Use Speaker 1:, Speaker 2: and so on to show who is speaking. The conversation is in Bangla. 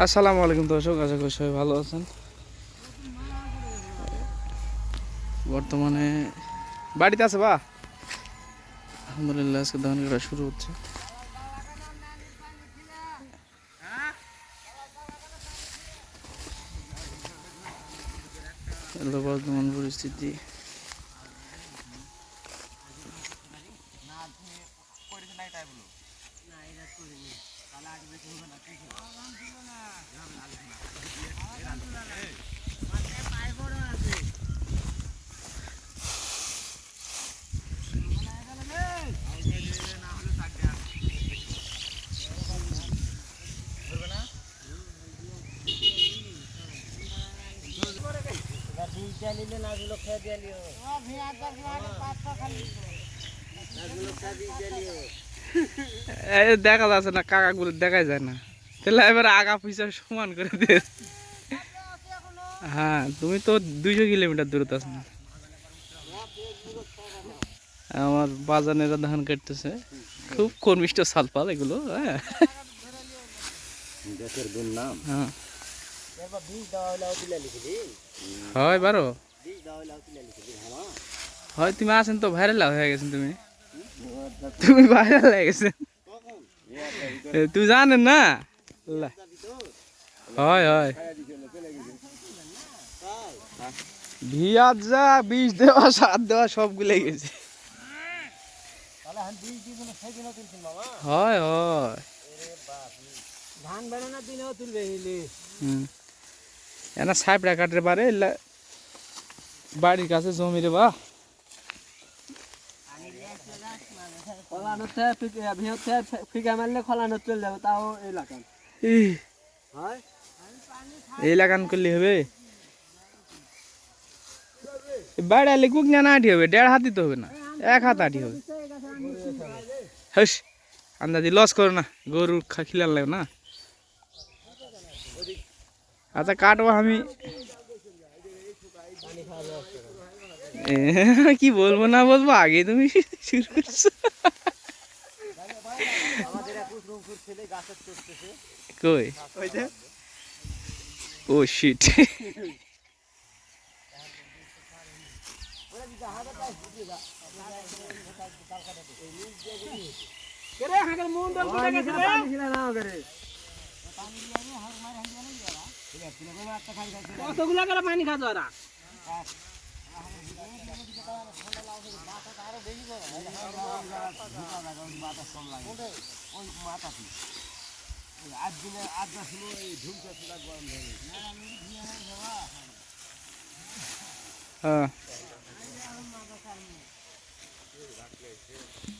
Speaker 1: আসসালামু আলাইকুম দর্শক, আশা করি সবাই ভালো আছেন। বর্তমানে বাড়িতে আছে বা? আলহামদুলিল্লাহ, আজকে ধান কাটা শুরু হচ্ছে। বর্তমান পরিস্থিতি। এই দেখা যাচ্ছে না কাকাগুলো দেখাই যায় না। তাহলে এবার আগা পিছা সমান করে দিয়ে হ্যাঁ তুমি তো দুইশো কিলোমিটার দূরত আছো না। আমার বাজানেরা ধান কাটতেছে। খুব কর্মিষ্ট সালপাল এগুলো হ্যাঁ।
Speaker 2: দেশের দুর্নাম।
Speaker 1: হ্যাঁ। হয় বারো।
Speaker 2: হ্যাঁ
Speaker 1: হয় তুমি আছেন তো ভাইরাল হয়ে গেছেন তুমি। তুমি ভাইরাল হয়ে গেছেন। তুই জানেন না? হয় হয়। ভিয়াত যা বিষ দেওয়া সার দেওয়া সবগুলো গেছে। হয় হয়।
Speaker 2: ধান বেরোনোর দিনেও তুলবে
Speaker 1: এনা সাইপটা কাটতে পারে বাড়ির কাছে জমি রে বা।
Speaker 2: হয়?
Speaker 1: এই লাগান করলে হবে? বাড়ি আলে কুক না আটি হবে? দেড় হাতি তো হবে না। এক হাত আটি হবে। হস আন্দাজি লস করো না গরু খা- খিলার লাগে না। আচ্ছা কাটবো আমি। কি বলব না বলব, আগে তুমি শুরু করছ। কই? ও শিট
Speaker 2: কেরে হাগের মুন দল কোটা গেছে রে? পানি ছিল না করে কতগুলা করে পানি খাতো ওরা?
Speaker 1: হ্যাঁ।